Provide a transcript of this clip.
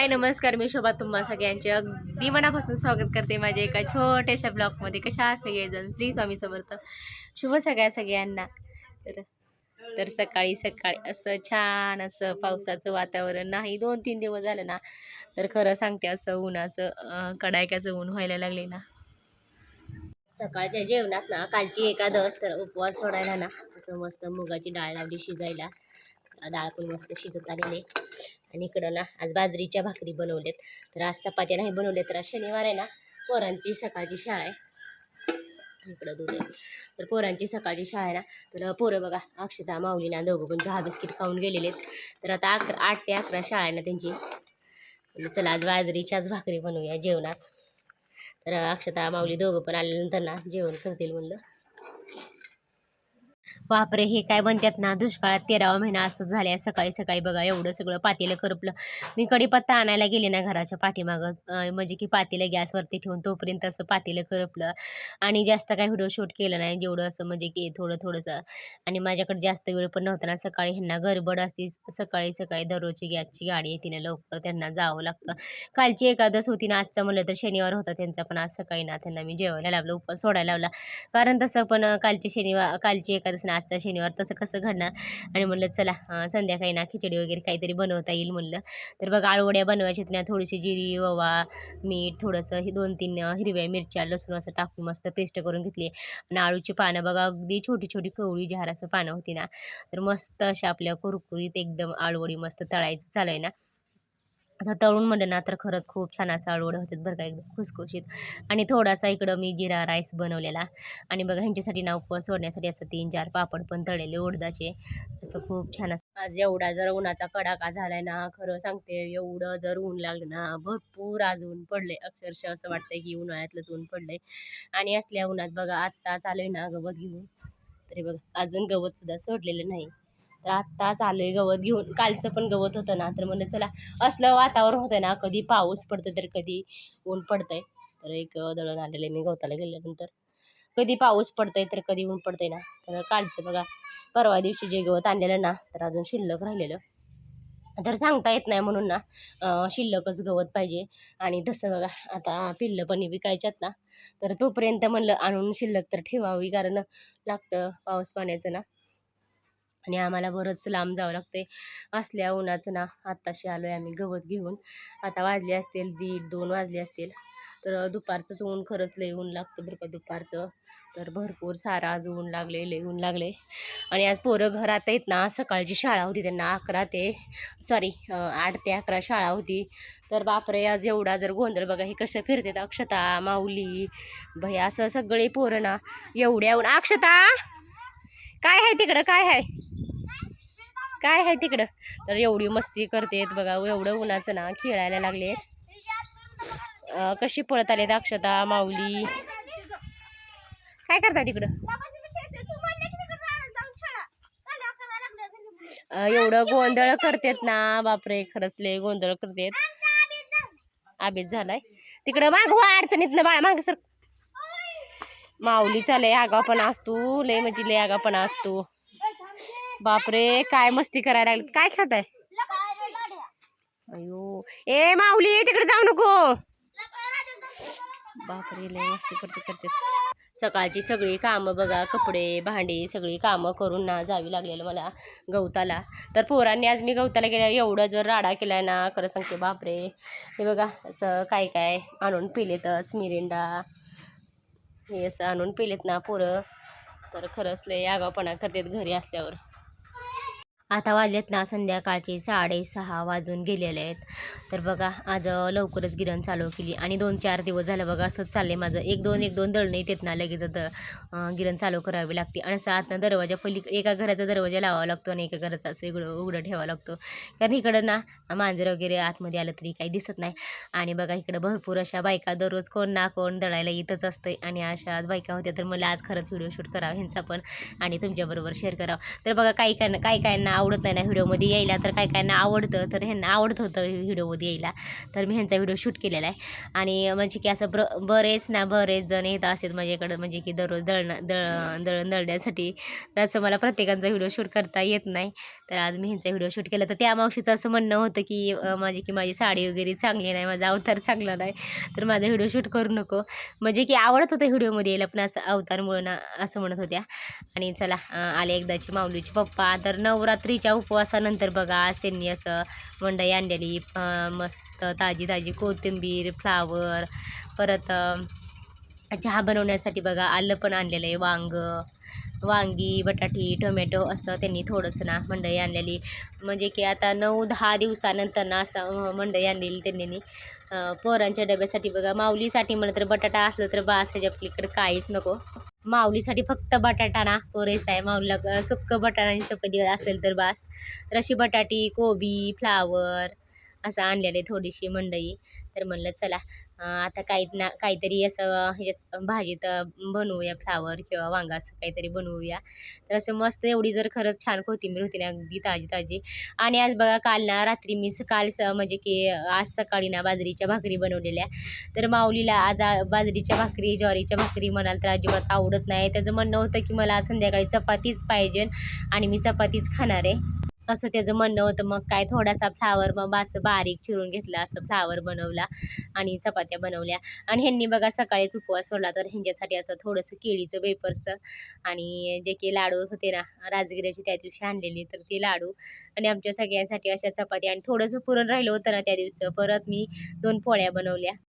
हाय नमस्कार मी शोभा तुम्हा सगळ्यांचे. अगदी मनापासून स्वागत करते माझ्या एका छोट्याशा ब्लॉगमध्ये. कशा सगळेजण? श्री स्वामी समर्थ. शुभ सगळ्या सगळ्यांना. तर तर सकाळी सकाळी असं छान असं पावसाचं वातावरण. नाही दोन तीन दिवस झालं ना तर खरं सांगते असं उन्हाचं कडायक्याचं ऊन व्हायला लागले ना. सकाळच्या जेवणात ना कालची एकादस तर उपवास सोडायला ना असं मस्त मुगाची डाळ लावली शिजायला. डाळ पण मस्त शिजत आलेली आणि इकडं ना आज बाजरीच्या भाकरी बनवलेत तर आज चपात्या नाही बनवल्या तर आज शनिवार आहे ना पोरांची सकाळची शाळा आहे. इकडं दूध आहे. तर पोरांची सकाळची शाळा आहे ना तर पोरं बघा अक्षता माऊली ना दोघं पण चहा बिस्किट खाऊन गेलेले आहेत. तर आता अकरा आठ ते अकरा शाळा आहे ना त्यांची. चला आज बाजरीच्याच भाकरी बनवूया जेवणात. तर अक्षता माऊली दोघं पण आल्यानंतर ना जेवण करतील म्हणलं. बापरे हे काय बनतात ना दुष्काळात तेरावा महिना असं झाले सकाळी सकाळी बघा एवढं सगळं पातेलं करपलं. मी कढीपत्ता आणायला गेले ना घराच्या पाठीमागं म्हणजे की पातेलं गॅसवरती ठेवून तोपर्यंत असं पातेलं करपलं. आणि जास्त काय व्हिडिओ शूट केलं नाही जेवढं असं म्हणजे की थोडं थोडंसं. आणि माझ्याकडे जास्त वेळ पण नव्हता ना सकाळी ह्यांना गडबड असती सकाळी सकाळी दररोजची गॅसची गाडी येते ना लवकर त्यांना जावं लागतं. कालची एकादस होती ना आजचा म्हणलं तर शनिवार होता त्यांचा पण आज सकाळी ना त्यांना मी जेवायला लावलं उपास सोडायला लावला. कारण तसं पण कालची शनिवार कालची एकादस ना आजचा शनिवार तसं कसं घडणार? आणि म्हणलं चला संध्याकाळी ना खिचडी वगैरे काहीतरी बनवता येईल म्हणलं. तर बघा आळवड्या बनवायच्या ना थोडीशी जिरी ओवा मीठ थोडंसं हे दोन तीन हिरव्या मिरच्या लसूण असं टाकून मस्त पेस्ट करून घेतली. आणि आळूची पानं बघा अगदी छोटी छोटी कवळी जहार असं पानं होती ना तर मस्त अशा आपल्या कुरकुरीत एकदम आळवडी मस्त तळायचं चालू आहे ना. आता तळून म्हणलं ना तर खरंच खूप छान असं आळवडं होतात बरं का एकदम खुसखुशीत. आणि थोडासा इकडं मी जिरा राईस बनवलेला. आणि बघा ह्यांच्यासाठी ना उपवास सोडण्यासाठी असं तीन चार पापड पण तळलेले उडदाचे. असं खूप छान असं आज एवढा जर उन्हाचा कडाका झालाय ना खरं सांगते एवढं जर ऊन लागलं ना भरपूर आज ऊन पडले अक्षरशः असं वाटतंय की उन्हाळ्यातलंच ऊन पडलंय. आणि असल्या उन्हात बघा आत्ता चालू ना गवत घेऊन. तरी बघा अजून गवतसुद्धा सोडलेलं नाही. तर आत्ताच आहे गवत घेऊन. कालचं पण गवत होतं ना तर म्हणलं चला असलं वातावरण होतं ना कधी पाऊस पडतं तर कधी ऊन पडतं आहे तर एक दळण आलेलं आहे मी गवताला गेल्यानंतर. कधी पाऊस पडतंय तर कधी ऊन पडतंय ना. तर कालचं बघा परवा दिवशी जे गवत आणलेलं ना तर अजून शिल्लक राहिलेलं. तर सांगता येत नाही म्हणून ना शिल्लकच गवत पाहिजे. आणि तसं बघा आता पिल्लं पण विकायच्यात ना. तर तोपर्यंत म्हणलं आणून शिल्लक तर ठेवावी कारण लागतं पाऊस पाण्याचं ना. आणि आम्हाला बरंच लांब जावं लागते असल्या उन्हाचं ना आत्ताशी आलो आहे आम्ही गवत घेऊन. आता वाजले असतील दीड दोन वाजले असतील. तर दुपारचंच ऊन खरंच लई ऊन लागतं बरं का दुपारचं. तर भरपूर सारा आज ऊन लागले लई ऊन लागले आणि आज पोरं घरात आहेत ना सकाळची शाळा होती त्यांना अकरा ते सॉरी आठ ते अकरा शाळा होती. तर बापरे आज एवढा जर गोंधळ बघा हे कसं फिरतात अक्षता माऊली भया असं सगळे पोरं ना एवढ्या ऊन अक्षता! काय आहे तिकडं? काय आहे काय आहे तिकडं? तर एवढी मस्ती करतेत बघा एवढं उन्हाचं ना खेळायला लागले कशी पळत आलेत अक्षता माऊली? काय करता तिकडं? एवढं गोंधळ करतेत ना बापरे खरंच लय गोंधळ करतेत. आबीत झालाय. तिकडं मागवा अडचणीत ना बाळा माग सर. माऊली चालय आगापणा असतो लय म्हणजे लय आगापणा असतो. बापरे काय मस्ती करायला लागली. काय खेळताय अयो. ए माऊली तिकडे जाऊ नको. बापरे लय मस्ती करते करते. सकाळची सगळी कामं बघा कपडे भांडी सगळी कामं करून ना जावी लागलेलं मला गवताला. तर पोरांनी आज मी गवताला गेल्या एवढं जर राडा केलाय ना खरं सांगते बापरे. हे बघा असं काय काय आणून पिलेतच मिरिंडा. हे असं आणून पिलेत ना पोरं. तर खरंच लय आगावपणा करतात घरी असल्यावर. आता वाजलेत ना संध्याकाळचे साडेसहा वाजून गेलेले आहेत. तर बघा आज लवकरच गिरण चालू केली आणि दोन चार दिवस झालं बघा असंच चाललंय माझं. एक दोन एक दोन दळणं येतात ना लगेच द गिरण चालू करावी लागते. आणि असं आता दरवाजा पली एका घराचा दरवाजा लावावा लागतो आणि एका घराचा असं उघडं उघडं ठेवावं लागतो. कारण इकडं ना मांजर वगैरे आतमध्ये आलं तरी काही दिसत नाही. आणि बघा इकडं भरपूर अशा बायका दररोज कोण ना कोण दळायला येतच असते आणि अशा बायका होत्या तर मला आज खरंच व्हिडिओ शूट करावा ह्यांचा पण. आणि तुमच्याबरोबर शेअर करावं. तर बघा काही काय काही काहींना आवडत नाही ना व्हिडिओमध्ये. यायला तर काय काय ना आवडतं तर ह्यांना आवडत होतं व्हिडिओमध्ये यायला. तर मी ह्यांचा व्हिडिओ शूट केलेला आहे. आणि म्हणजे की असं ब्र बरेच ना बरेच जण येत असतात माझ्याकडं. म्हणजे की दररोज दळणं दळ दळण दळण्यासाठी. तर असं मला प्रत्येकांचा व्हिडिओ शूट करता येत नाही. तर आज मी ह्यांचा व्हिडिओ शूट केला. तर त्या मावशीचं असं म्हणणं होतं की माझी की माझी साडी वगैरे चांगली नाही माझा अवतार चांगला नाही. तर माझा व्हिडिओ शूट करू नको. म्हणजे की आवडत होतं व्हिडिओमध्ये यायला पण असं अवतारमुळं ना असं म्हणत होत्या. आणि चला आले एकदाची माऊलीचे पप्पा. तर रात्रीच्या उपवासानंतर बघा आज त्यांनी असं मंडई आणलेली मस्त ताजी ताजी कोथिंबीर फ्लावर परत चहा बनवण्यासाठी बघा आलं पण आणलेलं आहे वांग वांगी बटाटी टोमॅटो असं त्यांनी थोडंसं ना मंडई आणलेली. म्हणजे की आता नऊ दहा दिवसानंतर ना असं मंडई आणलेली त्यांनी. पोरांच्या डब्यासाठी बघा माऊलीसाठी म्हणलं तर बटाटा असलं तर बास ह्याच्या पलीकडे काहीच नको. माऊलीसाठी फक्त बटाटा ना पुरेसा आहे. माऊलीला सुक्क बटाटा चपाती असेल तर बास. तर अशी बटाटी कोबी फ्लावर असं आणलेलं आहे थोडीशी मंडई. तर म्हणलं चला आता काही ना काहीतरी असं ह्याच्यात भाजीत बनवूया फ्लावर किंवा वांगा असं काहीतरी बनवूया. तर असं मस्त एवढी जर खरंच छान कोथिंबीर होती ना अगदी ताजी ताजी आणि आज बघा काल ना रात्री मी स- काल स म्हणजे की आज सकाळी ना बाजरीच्या भाकरी बनवलेल्या. तर माऊलीला आज बाजरीच्या भाकरी ज्वारीच्या भाकरी म्हणाल तर अजिबात आवडत नाही. त्याचं म्हणणं होतं की मला आज संध्याकाळी चपातीच पाहिजे आणि मी चपातीच खाणार आहे. कसं त्याचं म्हणणं होतं. मग काय थोडासा फ्लावर मग असं बारीक चिरून घेतला असं फ्लावर बनवला आणि चपात्या बनवल्या. आणि ह्यांनी बघा सकाळीच उपवास सोडला तर ह्यांच्यासाठी असं थोडंसं केळीचं वेपर्स आणि जे की लाडू होते ना राजगिऱ्याची त्या दिवशी आणलेली तर ते लाडू आणि आमच्या सगळ्यांसाठी अशा चपात्या. आणि थोडंसं पुरण राहिलं होतं ना त्या दिवशी परत मी दोन पोळ्या बनवल्या.